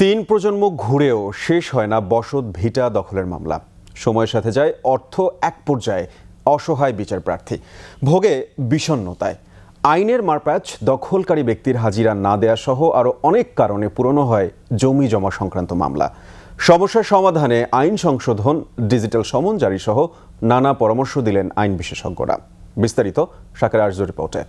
তিন প্রজন্ম ঘুরেও শেষ হয় না বসত ভিটা দখলের মামলা। সময়ের সাথে যায় অর্থ এক পর্যায়ে অসহায় বিচার প্রার্থী। ভোগে বিষণ্ণতায়। আইনের মারপ্যাচ, দখলকারী ব্যক্তির হাজিরা না দেয়া সহ আরও অনেক কারণে পুরনো হয় জমি জমা সংক্রান্ত মামলা। সমস্যার সমাধানে আইন সংশোধন, ডিজিটাল সমন জারি সহ নানা পরামর্শ দিলেন আইন বিশেষজ্ঞরা। বিস্তারিত শাকের আর্য রিপোর্টে।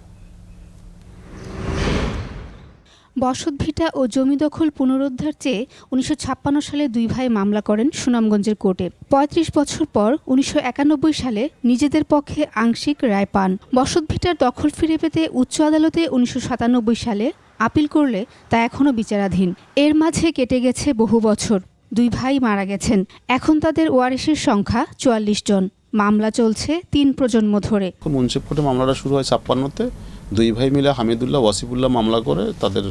বসতভিটা ও জমি দখল পুনরুদ্ধার চেয়ে উনিশশো ছাপ্পান্ন সালে দুই ভাই মামলা করেন সুনামগঞ্জের কোর্টে। ৩৫ বছর পর উনিশশো একানব্বই সালে নিজেদের পক্ষে আংশিক রায় পান। বসতভিটার দখল ফিরে পেতে উচ্চ আদালতে উনিশশো সাতানব্বই সালে আপিল করলে তা এখনও বিচারাধীন। এর মাঝে কেটে গেছে বহু বছর। দুই ভাই মারা গেছেন। এখন তাদের ওয়ারিশের সংখ্যা চুয়াল্লিশ জন। মামলা চলছে তিন প্রজন্ম ধরে। মুন্সিপ কোর্টে মামলাটা শুরু হয় ছাপ্পান্নতে। দুই ভাই মিলে হামিদুল্লাহ, ওয়াসিফুল্লাহ মামলা করে তাদের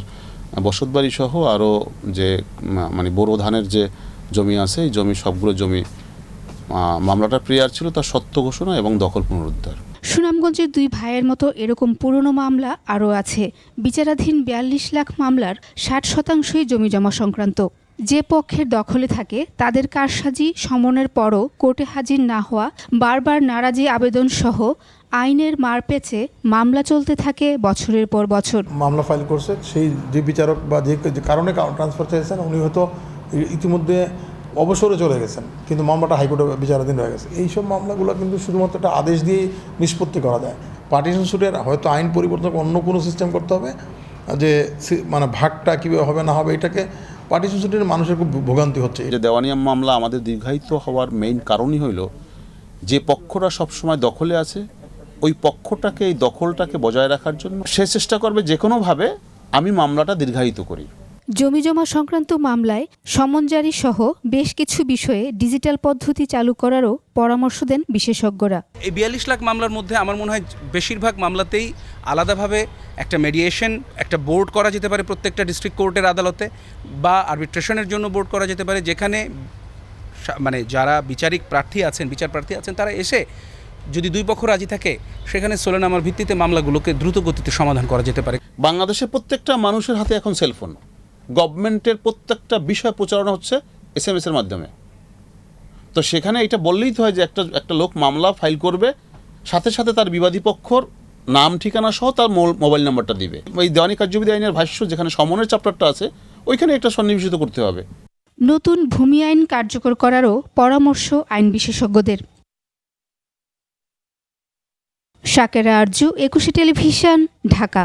বসতবাড়ি সহ আরও যে মানে বোরো ধানের যে জমি আছে, এই জমি সবগুলো জমি মামলাটা প্রিয়ার ছিল, তার সত্য ঘোষণা এবং দখল পুনরুদ্ধার। সুনামগঞ্জের দুই ভাইয়ের মতো এরকম পুরনো মামলা আরও আছে। বিচারাধীন বিয়াল্লিশ লাখ মামলার ষাট শতাংশই জমি জমা সংক্রান্ত। যে পক্ষের দখলে থাকে, তাদের কারসাজি সমনের পরও কোর্টে হাজির না হওয়া, বারবার নারাজি আবেদন সহ আইনের মার পেঁচে মামলা চলতে থাকে বছরের পর বছর। মামলা ফাইল করছে, সেই যে বিচারক বা যে যে কারণে ট্রান্সফার চেয়েছেন, উনি হয়তো ইতিমধ্যে অবসরে চলে গেছেন, কিন্তু মামলাটা হাইকোর্টে বিচারাধীন হয়ে গেছে। এইসব মামলাগুলো কিন্তু শুধুমাত্র একটা আদেশ দিয়ে নিষ্পত্তি করা যায়। পার্টিশন সুটের হয়তো আইন পরিবর্তন অন্য কোনো সিস্টেম করতে হবে, যে মানে ভাগটা কীভাবে হবে, না হবে, এটাকে পার্টিশন সুটের মানুষের খুব ভোগান্তি হচ্ছে। যে দেওয়ানিয়াম মামলা আমাদের দীর্ঘায়িত হওয়ার মেইন কারণই হইল, যে পক্ষরা সবসময় দখলে আছে, ওই পক্ষটাকে, এই দখলটাকে বজায় রাখার জন্য সে চেষ্টা করবে যে কোনোভাবে আমি মামলাটা দীর্ঘায়িত করি। জমিজমা সংক্রান্ত মামলায় সমনজারি সহ বেশ কিছু বিষয়ে ডিজিটাল পদ্ধতি চালু করারও পরামর্শ দেন বিশেষজ্ঞরা। এই বিয়াল্লিশ লাখ মামলার মধ্যে আমার মনে হয় বেশিরভাগ মামলাতেই আলাদাভাবে একটা মেডিয়েশন একটা বোর্ড করা যেতে পারে প্রত্যেকটা ডিস্ট্রিক্ট কোর্টের আদালতে বা আরবিট্রেশনের জন্য বোর্ড করা যেতে পারে যেখানে মানে যারা বিচারিক প্রার্থী আছেন বিচার প্রার্থী আছেন তারা এসে যদি দুই পক্ষ রাজি থাকে সেখানে সোলেনামার ভিত্তিতে মামলাগুলোকে দ্রুত গতিতে সমাধান করা যেতে পারে। বাংলাদেশের প্রত্যেকটা মানুষের হাতে এখন সেলফোন গভর্নমেন্টের প্রত্যেকটা বিষয় প্রচারণা হচ্ছে এস এম এসের মাধ্যমে। তো সেখানে এটা বললেই তো হয় যে একটা একটা লোক মামলা ফাইল করবে, সাথে সাথে তার বিবাদী পক্ষর নাম, ঠিকানা সহ তার মোবাইল নাম্বারটা দিবে। এই দেওয়ানি কার্যবিধি আইনের ভাষ্য যেখানে সমনের চ্যাপ্টারটা আছে, ওইখানে এটা সন্নিবেশিত করতে হবে। নতুন ভূমি আইন কার্যকর করারও পরামর্শ আইন বিশেষজ্ঞদের। শাকেরা আরজু একুশে টেলিভিশন, ঢাকা।